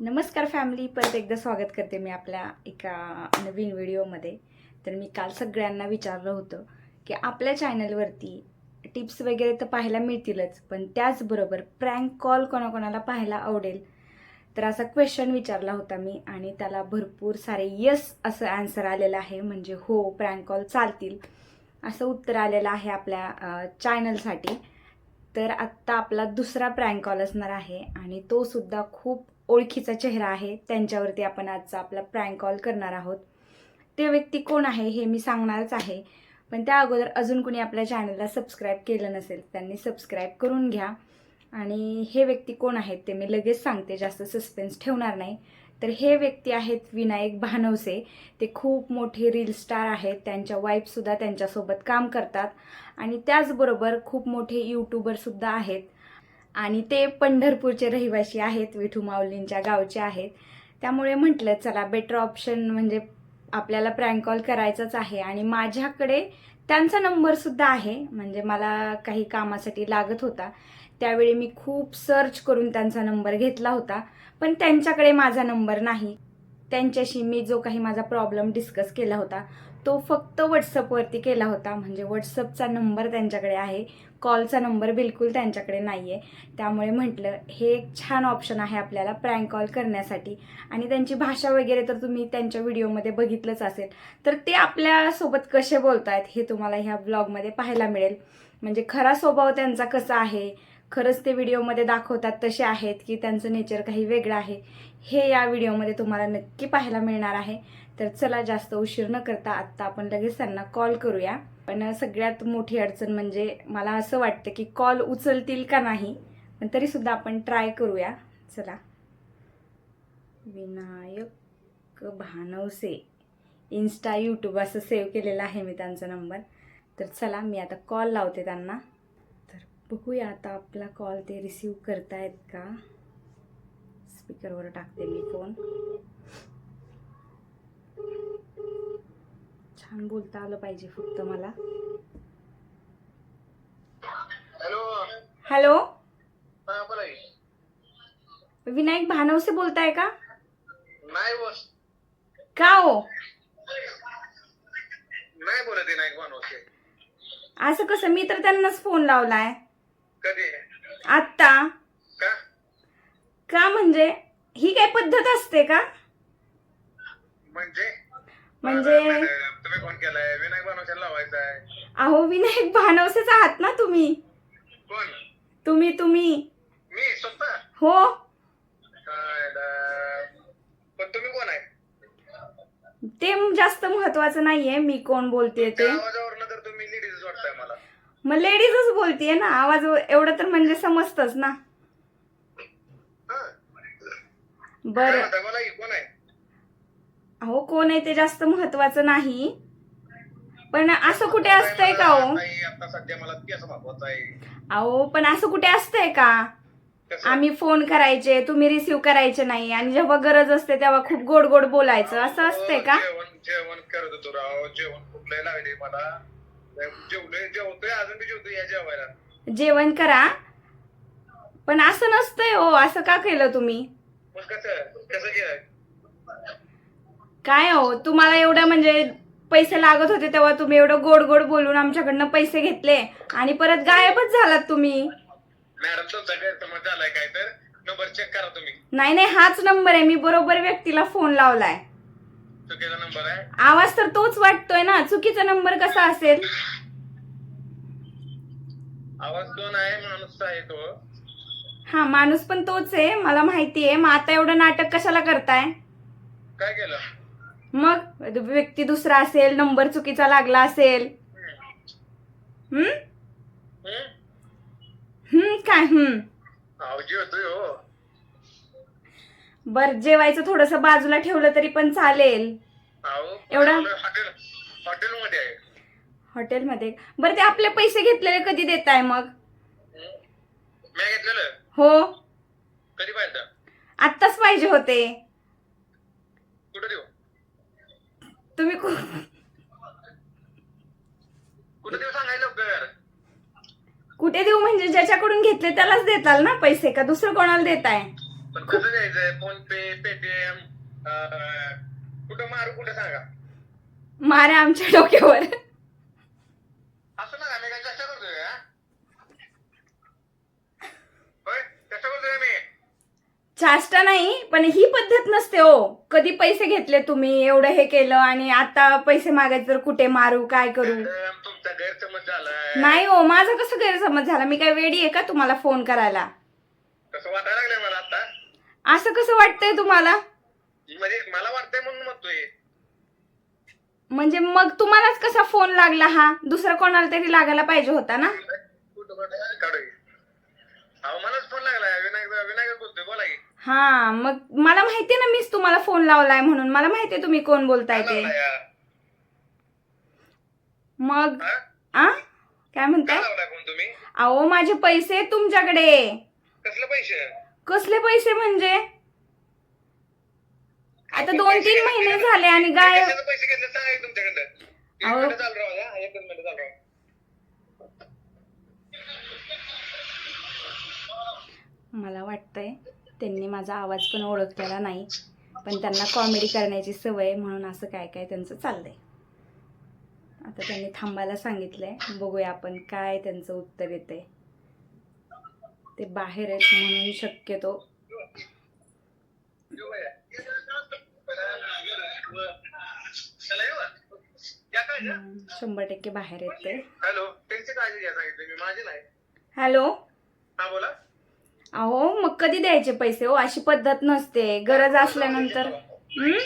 नमस्कार फॅमिली परत एकदा स्वागत करते मी आपल्या एका नवीन व्हिडिओमध्ये तर मी काल सगळ्यांना विचारलं होतं की आपल्या चॅनलवरती टिप्स वगैरे तर पाहायला मिळतीलच पण त्याचबरोबर प्रँक कॉल कोणाकोणाला पाहायला आवडेल? तर असा क्वेश्चन विचारला होता मी आणि त्याला भरपूर सारे यस असं ॲन्सर आलेलं आहे. म्हणजे हो प्रँक कॉल चालतील असं उत्तर आलेलं आहे आपल्या चॅनलसाठी तर आत्ता आपला दुसरा प्रँक कॉल असणार आहे आणि तो सुद्धा खूप ओळखीचा चेहरा आहे. त्यांच्यावरती आपण आजचा आपला प्रँक कॉल करणार आहोत. ते व्यक्ती कोण आहे हे मी सांगणारच आहे. पण त्या अगोदर अजून कोणी आपल्या चॅनलला सबस्क्राईब केलं नसेल त्यांनी सबस्क्राईब करून घ्या. आणि हे व्यक्ती कोण आहेत ते मी लगेच सांगते जास्त सस्पेन्स ठेवणार नाही. तर हे व्यक्ती आहेत विनायक भानवसे. ते खूप मोठे रील स्टार आहेत. त्यांच्या वाईफसुद्धा त्यांच्यासोबत काम करतात. आणि त्याचबरोबर खूप मोठे यूट्यूबरसुद्धा आहेत. आणि ते पंढरपूरचे रहिवासी आहेत विठू माऊलींच्या गावचे आहेत. त्यामुळे म्हटलं चला बेटर ऑप्शन म्हणजे आपल्याला प्रँक कॉल करायचाच आहे. आणि माझ्याकडे त्यांचा नंबरसुद्धा आहे म्हणजे मला काही कामासाठी लागत होता. त्यावेळी मी खूप सर्च करून त्यांचा नंबर घेतला होता पण त्यांच्याकडे माझा नंबर नाही. त्यांच्याशी मी जो काही माझा प्रॉब्लेम डिस्कस केला होता तो फक्त व्हॉट्सअपवरती केला होता. म्हणजे व्हॉट्सअपचा नंबर त्यांच्याकडे आहे. कॉलचा नंबर बिलकुल त्यांच्याकडे नाही आहे त्यामुळे म्हटलं हे एक छान ऑप्शन आहे आपल्याला प्रँक कॉल करण्यासाठी. आणि त्यांची भाषा वगैरे तर तुम्ही त्यांच्या व्हिडिओमध्ये बघितलंच असेल. तर ते आपल्यासोबत कसे बोलत आहेत हे तुम्हाला ह्या ब्लॉगमध्ये पाहायला मिळेल. म्हणजे खरा स्वभाव त्यांचा कसा आहे? खरंच ते व्हिडिओमध्ये दाखवतात तसे आहेत की त्यांचं नेचर काही वेगळं आहे? हे या व्हिडिओमध्ये तुम्हाला नक्की पाहायला मिळणार आहे. तर चला जास्त उशीर न करता आत्ता आपण लगेच त्यांना कॉल करूया. पण सगळ्यात मोठी अडचण म्हणजे मला असं वाटतं की कॉल उचलतील का नाही पण तरीसुद्धा आपण ट्राय करूया. चला. विनायक भानवसे. इन्स्टा यूट्यूब असं सेव्ह केलेलं आहे मी त्यांचा नंबर तर चला मी आता कॉल लावते त्यांना. तर बघूया आता आपला कॉल ते रिसीव करतायत का? स्पीकरवर टाकते मी फोन छान बोलता आलं पाहिजे फक्त मला. हॅलो. विनायक भानवसे बोलताय का? का हो? नाही बोलत नाही बनवते असं कसं? मी तर त्यांनाच फोन लावलाय. कधी? आत्ता. का? का म्हणजे? ही काय पद्धत असते का? म्हणजे? म्हणजे तुम्ही फोन केलाय? विनायक लावायचा आहे अहो विनायक भानवसेच आहात ना तुम्ही? कोण? तुम्ही तुम्ही. मी? स्वतः? हो. काय दा- पण तुम्ही कोण आहे? ते जास्त महत्वाचं नाहीये मी कोण बोलते ते. त्या आवाजावरनं तर तुम्ही लेडीज वाटताय मला. मग लेडीजच बोलतेय ना आवाज एवढं तर म्हणजे समजतच ना. हा. काय बरं म्हणताय? मला कोण आहे? अहो कोण आहे ते जास्त महत्वाचं नाही. पण असं कुठे असतंय का हो? नाही आता सध्या मला तेच महत्वाचं आहे. अहो पण असं कुठे असतंय का? कसं? आम्ही फोन करायचे तुम्ही रिसीव करायचे नाही. आणि जेव्हा गरज असते तेव्हा खूप गोड गोड बोलायचं. असं असतंय का? जेवण जेवण करत होतो राव. जेवण कुठलंही लागले मला. जेवलोय जेवतोय अजून बी जेवतोय या जेवायला. जेवण करा. पण असं नसतंय हो. असं का केलं तुम्ही? मग कसं? कसं केलं? काय हो? तुम्हाला एवढं म्हणजे पैसे लागत होते तेव्हा तुम्ही एवढं गोड गोड बोलून आमच्याकडनं पैसे घेतले आणि परत गायबच झालात तुम्ही. मॅडम तुमचा गैरसमज झालाय काय तर? नंबर चेक करा तुम्ही. नाही नाही हाच नंबर आहे. मी बरोबर व्यक्तीला फोन लावलाय. चुकीचा नंबर आहे? आवाज तर तोच वाटतोय ना. चुकीचा नंबर कसा असेल? आवाज दोन आहे? माणूस आहे तो. हा माणूस पण तोच आहे. मला माहिती आहे मग आता एवढं नाटक कशाला करताय? काय केलं? मग? व्यक्ती दुसरा असेल नंबर चुकीचा लागला असेल. हम्म? काय? हम्म. हो. बर जेवायचं थोडस बाजूला ठेवलं तरी पण चालेल. एवढा? हॉटेल हॉटेलमध्ये आहे. हॉटेलमध्ये? बरं ते आपले पैसे घेतलेले कधी देताय मग? हम्म? मी घेतलेलं. हो. कधी पाहिजे आत्ताच पाहिजे होते. कुठं देऊ? तुम्ही कुठं देऊ सांगायला लवकर? कुठे देऊ म्हणजे ज्याच्याकडून घेतले त्यालाच देताल ना पैसे का दुसरं कोणाला देताय? पण कसं द्यायचंय? फोन पे अं, कुठं मारू कुठं सांगा? मारे आमच्या डोक्यावर. असं ना मी काय चर्चा करतोय का होय चर्चा करतोय मी चाष्टा नाही पण ही पद्धत नसते हो. कधी पैसे घेतले तुम्ही एवढं हे केलं आणि आता पैसे मागायचे तर कुठे मारू काय करू? मॅडम, तुमचा गैरसमज झालाय. नाही हो माझा कसं गैरसमज झाला? मी काय वेडी आहे का तुम्हाला फोन करायला? कसं वाटायला लागलंय मला आता? असं कसं वाटतंय तुम्हाला? म्हणजे मला वाटतंय म्हणून म्हणतोय. म्हणजे मग तुम्हालाच कसा फोन लागला हा? दुसरा कोणाला तरी लागायला पाहिजे होता ना? कुठं कुठं? काढू अहो मलाच फोन लागलाय विनायक विनायक बोलतोय बोला की हा मग मला माहितीये ना मीच तुम्हाला फोन लावलाय म्हणून. मला माहितीये तुम्ही कोण बोलताय ते? मग हा? आ? काय म्हणताय? अहो माझे पैसे तुमच्याकडे. कसले पैसे? कसले पैसे म्हणजे? आता दोन तीन महिने झाले आणि गाय मला वाटतंय त्यांनी माझा आवाज पण ओळखलेला नाही. पण त्यांना कॉमेडी करण्याची सवय म्हणून असं काय काय त्यांचं चाललंय. आता त्यांनी थांबायला सांगितलंय. बघूया आपण काय त्यांचं उत्तर येते ते बाहेर आहेत म्हणून शक्यतो. शंभर टक्के बाहेर आहेत ते हॅलो हॅलो? हा बोला. अहो मग कधी द्यायचे पैसे? हो अशी पद्धत नसते. गरज असल्यानंतर. हम्म?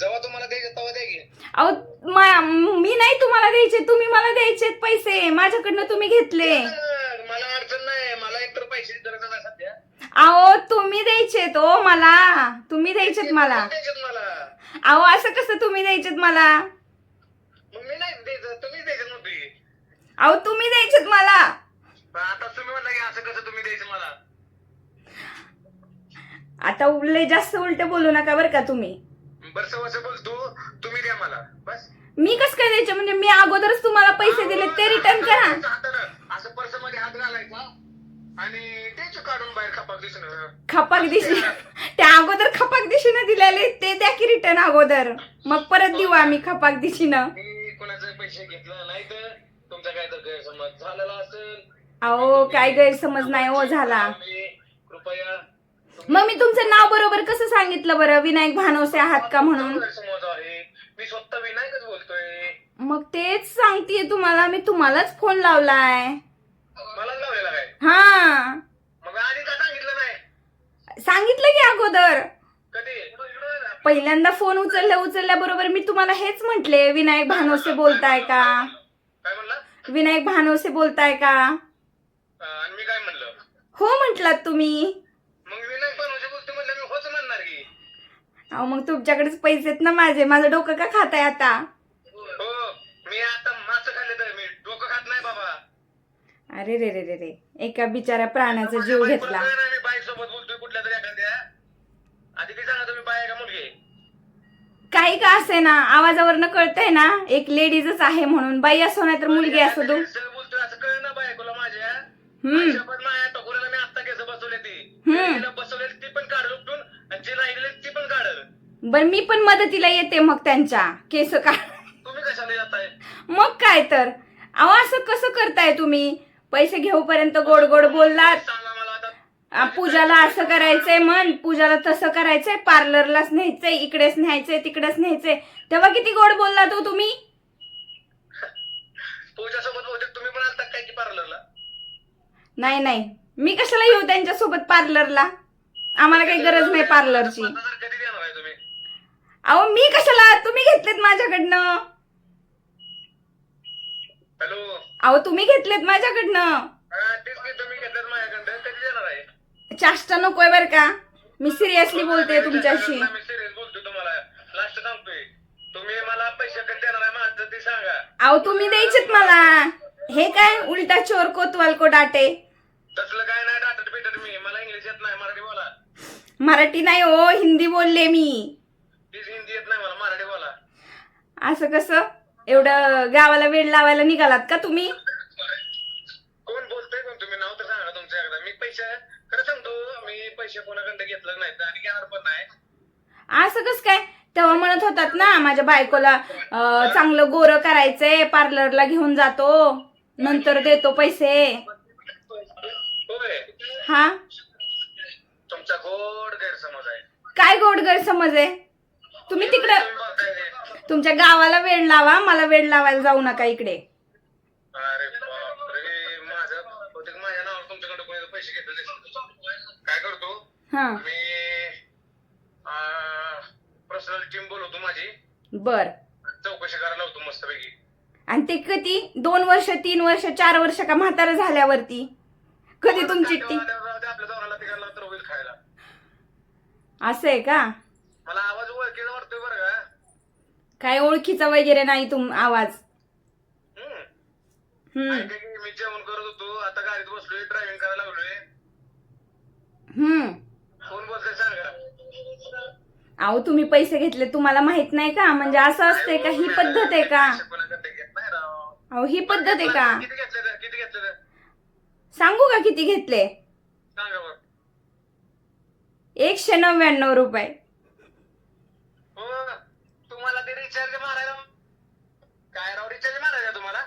जेव्हा तुम्हाला द्यायचे तेव्हा द्या की. अहो मा- मी नाही तुम्हाला द्यायचे. तुम्ही मला द्यायचे पैसे. माझ्याकडनं तुम्ही घेतले. मला अडचण नाही. मला एकतर पैशाची गरज आहे सध्या. अहो तुम्ही द्यायचेत ओ मला. तुम्ही द्यायचेत मला. द्यायचेत मला? अहो असं कसं तुम्ही द्यायचेत मला? मग मी नाही द्यायचं. तुम्ही द्यायचं नव्हती अहो तुम्ही द्यायचेत मला. आता तुम्ही म्हणता की असं कसं तुम्ही द्यायचं मला? आता उलले जास्त उलट बोलू नका बरं का तुम्ही. बरं सवस बोलतो तुम्ही द्या मला बस. मी कसं काय द्यायचे? म्हणजे मी अगोदरच तुम्हाला पैसे दिले ते रिटर्न करा. हातानं असं पर्समध्ये हात घालायचा आणि काढून बाहेर खपाक दिसणं. खपाक दिशी त्या अगोदर खपाक दिशीनं दिलेले ते द्या की रिटर्न अगोदर. मग परत देऊ आम्ही खपाक दिशीनं. मी कोणाचे पैसे घेतलं नाही तर तुमचा काय तर गैरसमज झालेला असेल. अहो काय गैरसमज नाही हो झाला. तुम्ही कृपया बरोबर कसं सांगितलं बरं? विनायक भानवसे आहात का म्हणून? मी स्वतः विनायकच बोलतोय. मग तेच सांगतेय तुम्हाला मी तुम्हालाच फोन लावलाय. मला लावलेला काय? हा. मग आधी का सांगितलं नाही? सांगितलं की अगोदर. कधी? पहिल्यांदा फोन उचलल्या उचलल्या बरोबर मी तुम्हाला हेच म्हंटले विनायक भानवसे बोलताय का? काय म्हणला? विनायक भानवसे बोलताय का? आणि मी काय म्हणलं? हो म्हंटलात तुम्ही मग विनायक बनवायचे बोलतो म्हटलं मी होच म्हणणार की अहो मग तुमच्याकडेच पैसे आहेत ना माझे. माझं डोकं का खाताय आता? हो मी आता मास खाल्ले तर मी डोकं खात नाही बाबा. अरे रे रे रे रे. एका बिचाऱ्या प्राण्याचा जीव घेतला. मी बाईक सोबत बोलतोय कुठल्या तरी एखाद्या. आधी ती सांगा तुम्ही बाय का मुलगी? काही का असे ना आवाजावरनं कळतंय ना? एक लेडीजच आहे म्हणून. बाई असो नाही तर मुलगी असो तू सगळं बोलतोय असं कळ ना बायकोला माझ्या. हम्म. आजच्या पण माझ्या टकोऱ्याला मी आता केस बसवले ती. हम्म. तिला बसवलेली ती पण काढ उपटून आणि जी काढल बर मी पण मदतीला येते मग त्यांच्या केस का तुम्ही कशाला जाताय मग काय तर. अहो असं कसं करताय तुम्ही? पैसे घेऊपर्यंत गोड गोड बोललात. सांगा मला आता. आ, पूजाला असं करायचंय म्हण. पूजाला तसं करायचंय. पार्लरलाच न्यायचंय इकडेच न्यायचंय तिकडेच न्यायचंय. तेव्हा किती गोड बोललात हो तुम्ही? पूजा सोबत बोलते तुम्ही पण आलता काय की पार्लरला? नाही नाही. मी कशाला येऊ त्यांच्यासोबत पार्लरला? आम्हाला काही गरज नाही पार्लरची. आता जर कधी देणार अहो मी कशाला? तुम्ही घेतलेत माझ्याकडनं. हॅलो. अहो तुम्ही घेतलेत माझ्याकडनं. हा तेच की तुम्ही घेतल्यात माझ्याकडं कधी देणार आहे? चाष्टा नकोय बर का? मी सिरियसली बोलते तुमच्याशी. मी सिरियस बोलतोय तुम्हाला. लास्ट सांगतोय. तुम्ही मला पैसे कधी देणार आहे माझं ते सांगा. अहो तुम्ही द्यायचेत मला. हे काय उलटा चोर कोतवाल को डाटे तसलं काय नाही डाटत भेटत मी. मला इंग्लिश येत नाही मराठी बोला. मराठी नाही हो हिंदी बोलले मी. तीच हिंदी येत नाही मला मराठी बोला. असं कसं? एवढं गावाला वेळ लावायला निघालात का तुम्ही? कोण बोलतोय कोण तुम्ही? नाव तर सांगा तुमच्या एकदा. मी पैसे खरं सांगतो मी पैसे कोणाकडे घेतलं नाही आणि घेणार पण नाही. असं कस काय? तेव्हा म्हणत होतात ना माझ्या बायकोला अं, चांगलं गोरं करायचंय पार्लरला घेऊन जातो नंतर देतो पैसे. होय. हा? तुमचा गोड गैरसमज आहे. काय गोड गैरसमज आहे? तुम्ही तिकडं. तुमच्या गावाला वेळ लावा मला वेळ लावायला जाऊ नका इकडे. अरे बापरे माझं बहुतेक माझ्या नावावर तुमच्याकडे कोणी पैसे घेतले दिसले. काय करतो? हा. मी पर्सनल टीम बोलवतो माझी. बर. चौकशी करायला होतो मस्तपैकी. आणि ते कधी? दोन वर्ष तीन वर्ष चार वर्ष का म्हातारं झाल्यावरती? कधी तुमची टी आपल्या दोघांना तिघांना तर होईल खायला. असं आहे का? मला आवाज ओळखीचा वाटतोय बरं का? काय ओळखीचा वगैरे नाही तुम आवाज. हम्म. हम्म. ऐका की मी जेवण करत होतो. आता गाडीत बसलोय ड्रायव्हिंग करायला लागलोय. हम्म. कोण बोलतोय सांगा? अहो तुम्ही पैसे घेतले तुम्हाला माहीत नाही का? म्हणजे असं असतंय का? ही पद्धत आहे का. अहो ही पद्धत आहे का? किती घेतले तर? किती घेतले तर? सांगू का किती घेतले? सांगा एकशे नव्याण्णव रुपये हो तुम्हाला ते रिचार्ज मारायला काय राव रिचार्ज मारायचा तुम्हाला?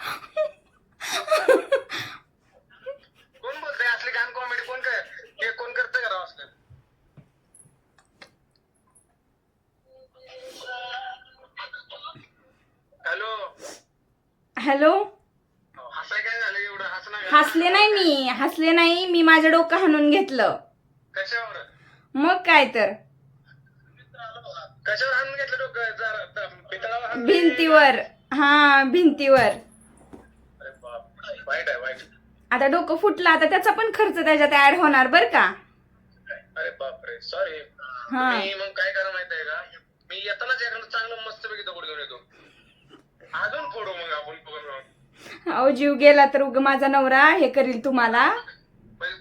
कोण बोलतंय? असली घाण कॉमेडी कोण काय हे कोण करतंय का राव असलं? हॅलो? हॅलो? हसाय काय झालं एवढं? हसले नाही मी. हसले नाही. मी माझं डोकं हाणून घेतलं. कशावर? मग काय तर. भिंतीवर. हा भिंतीवर. वाईट आहे वाईट. आता डोकं फुटलं आता त्याचा पण खर्च त्याच्यात ऍड होणार बर का? अरे बापरे सॉरी हा. मी मग काय करा माहीत आहे का? मी येतानाच एखादं चांगलं मस्त पैकी दगड घेऊन येतो. अजून फोडू मग आपण बघून राहून. अहो जीव गेला तर उग माझा नवरा हे करील तुम्हाला. म्हणजे,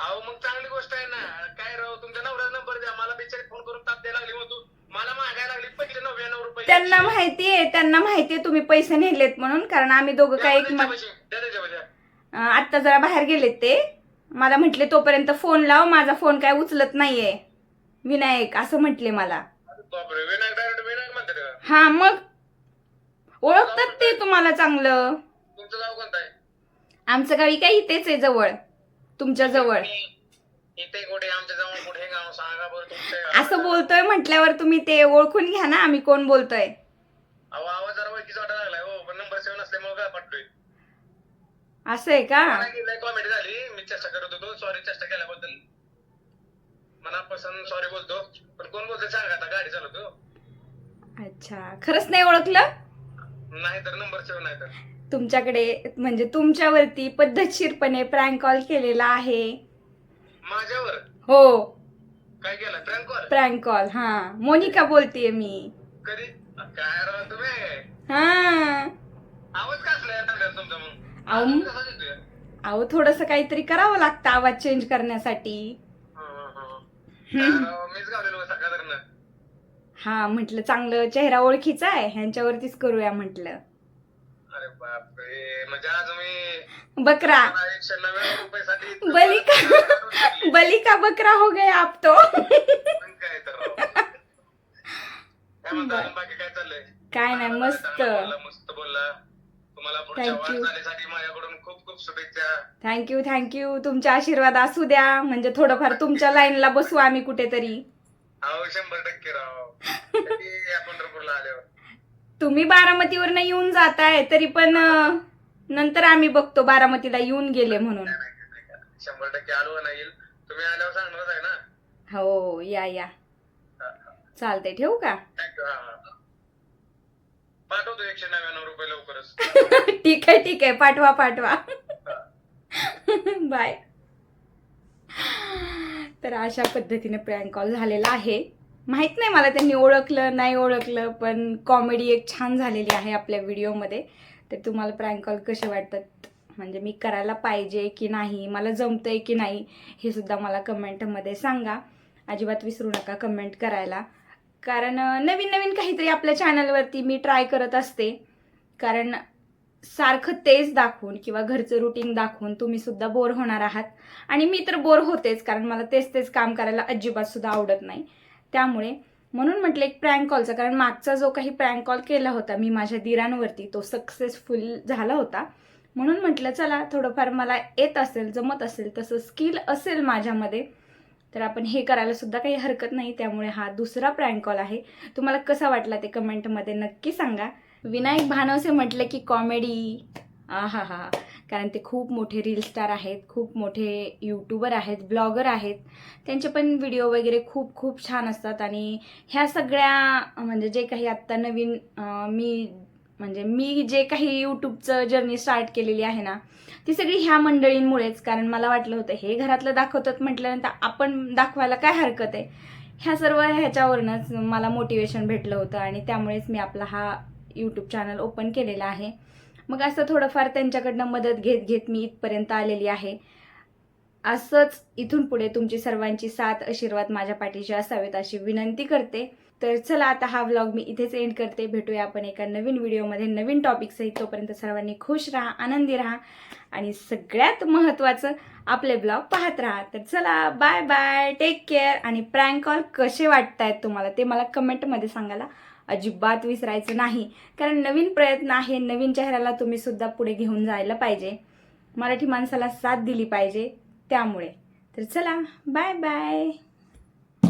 अहो मग चांगली गोष्ट आहे ना. काय राव तुमच्या नवऱ्याचा नंबर द्या. मला बिचारी फोन करून ताप द्यायला लागली मग तू पहिले नव्याण्णव रुपये. त्यांना माहितीये त्यांना माहितीये तुम्ही पैसे नेलेत म्हणून कारण आम्ही दोघं काय एक आत्ता जरा बाहेर गेलेत ते. मला म्हटले तोपर्यंत फोन लाव माझा फोन काय उचलत नाहीये. विनायक असं म्हटले मला. हा मग? ओळखतात ते तुम्हाला चांगलं. आहे? आमचं गावी काय इथेच आहे जवळ. तुमच्या जवळ. इथे कुठे? आमच्या जवळ कुठे गाव? सांगा बरं तुमचं असं बोलतोय म्हटल्यावर तुम्ही ते ओळखून घ्या ना आम्ही कोण बोलतोय. अहो आवाज जरा ओळखीचा वाटायला लागलाय हो पण नंबर सेव्हन असल्यामुळे काय पटतोय असं आहे का? कॉमेडी झाली. मी चर्चा करत होतो. सॉरी चर्चा केल्याबद्दल. मनापासून सॉरी बोलतो. पण कोण बोलतोय सांगा आता. गाडी चालवतो. अच्छा. खरंच नाही ओळखलं? नाही तर नंबर सेव्हन नाही तर. तुमच्याकडे म्हणजे तुमच्यावरती पद्धतशीरपणे प्रँक कॉल केलेला आहे. माझ्यावर? हो. काय केलं? प्रँक कॉल प्रँक कॉल हा. मोनिका बोलतेय मी. कधी? काय राव तुम्ही? हा. आवाज कसला तुमचा मग? अहो. आवाज कसा येतोय? अहो थोडस काहीतरी करावं लागतं आवाज चेंज करण्यासाठी. हं, हं, हं. काय राव, मीच गावलेलो सकाळ हा म्हटलं चांगलं चेहरा ओळखीचा आहे ह्यांच्यावरतीच करूया म्हटलं. अरे बापरे म्हणजे आज मी बकरा. मला एकशे नव्याण्णव रुपयासाठी बली का बली का बकरा हो गया आप तो. काय नाही मस्त. शुभेच्छा. थँक्यू थँक्यू तुमचे आशीर्वाद असू द्या. म्हणजे थोडंफार तुमच्या लाईनला बसू आम्ही कुठेतरी. तुम्ही बारामतीवरनं येऊन जाताय तरी पण नंतर आम्ही बघतो बारामतीला येऊन गेले म्हणून. शंभर टक्के आलो नाही येईल. तुम्ही आल्यावर सांगणारच आहे ना? हो या या. हा, हा. चालते ठेवू का? हा, हा. पाठवतो एकशे नव्याण्णव रुपये लवकरच. ठीक आहे ठीक आहे. पाठवा पाठवा. बाय. तर अशा पद्धतीने प्रँक कॉल झालेला आहे. माहीत नाही मला त्यांनी ओळखलं नाही ओळखलं पण कॉमेडी एक छान झालेली आहे आपल्या व्हिडिओमध्ये तर तुम्हाला प्रँक कॉल कसे वाटतात? म्हणजे मी करायला पाहिजे की नाही? मला जमतंय की नाही? हे सुद्धा मला कमेंटमध्ये सांगा. अजिबात विसरू नका कमेंट करायला. कारण नवीन नवीन काहीतरी आपल्या चॅनलवरती मी ट्राय करत असते. कारण सारखं तेच दाखवून किंवा घरचं रुटीन दाखवून तुम्ही सुद्धा बोर होणार आहात. आणि मी तर बोर होतेच कारण मला तेच तेच काम करायला अजिबात सुद्धा आवडत नाही. त्यामुळे म्हणून म्हटलं एक प्रँक कॉलचा कारण मागचा जो काही प्रँक कॉल केला होता मी माझ्या दिरांवरती तो सक्सेसफुल झाला होता. म्हणून म्हटलं चला थोडंफार मला येत असेल जमत असेल तसं स्किल असेल माझ्यामध्ये तर आपण हे करायला सुद्धा काही हरकत नाही त्यामुळे हा दुसरा प्रँक कॉल आहे. तुम्हाला कसा वाटला ते कमेंटमध्ये नक्की सांगा. विनायक भानवसे म्हटलं की कॉमेडी हा हा हा कारण ते खूप मोठे रील स्टार आहेत खूप मोठे यूट्यूबर आहेत ब्लॉगर आहेत. त्यांचे पण व्हिडिओ वगैरे खूप खूप छान असतात. आणि ह्या सगळ्या म्हणजे जे काही आत्ता नवीन मी म्हणजे मी जे काही यूट्यूबचं जर्नी स्टार्ट केलेली आहे ना ती सगळी ह्या मंडळींमुळेच. कारण मला वाटलं होतं हे घरातलं दाखवतात म्हटल्यानंतर आपण दाखवायला काय हरकत आहे? ह्या सर्व ह्याच्यावरूनच मला मोटिवेशन भेटलं होतं. आणि त्यामुळेच मी आपला हा यूट्यूब चॅनल ओपन केलेला आहे. मग असं थोडंफार त्यांच्याकडनं मदत घेत घेत मी इथपर्यंत आलेली आहे. असंच इथून पुढे तुमची सर्वांची साथ आशीर्वाद माझ्या पाठीशी असावेत अशी विनंती करते. तर चला आता हा व्लॉग मी इथेच एंड करते. भेटूया आपण एका नवीन व्हिडिओमध्ये नवीन टॉपिकसहित तोपर्यंत सर्वांनी खुश राहा आनंदी राहा आणि सगळ्यात महत्त्वाचं आपले ब्लॉग पाहत राहा. तर चला बाय बाय टेक केअर आणि प्रँक कॉल कसे वाटत आहेत तुम्हाला ते मला कमेंटमध्ये सांगायला अजिबात विसरायचं नाही. कारण नवीन प्रयत्न आहे नवीन चेहऱ्याला तुम्ही सुद्धा पुढे घेऊन जायला पाहिजे. मराठी माणसाला साथ दिली पाहिजे त्यामुळे. तर चला बाय बाय